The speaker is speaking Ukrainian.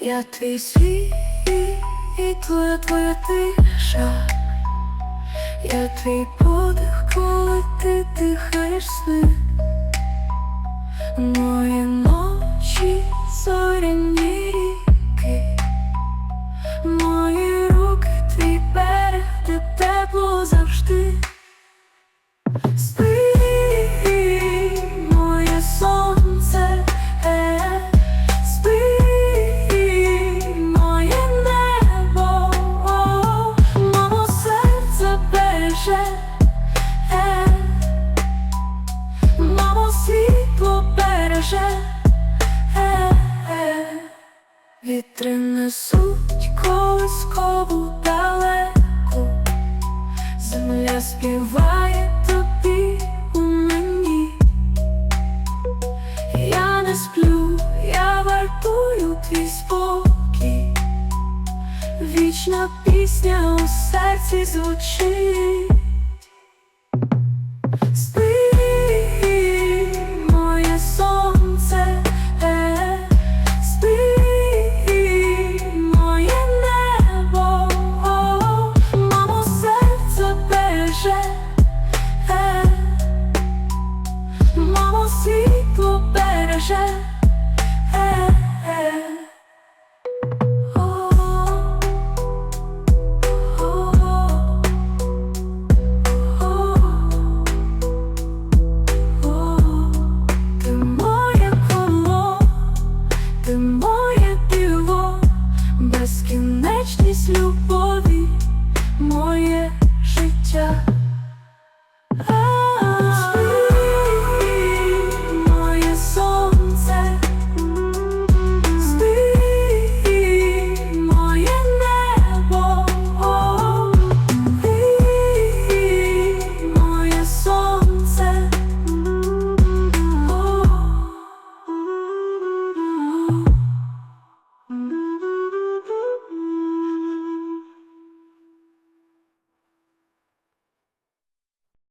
Я твій світ, і твоя твоя тиша, я твій подих, коли ти дихаєш сни. Мої ночі зоряні ріки, мої руки, твій берег, де тепло завжди. Береже, е, е. Вітри несуть колискову далеку. Земля співає тобі у мені. Я не сплю, я вартую твій спокій. Вічна пісня у серці звучить. Мамо, світло береже, е, е. О, о, о. Ти моє коло, ти моє диво, безкінечність любові,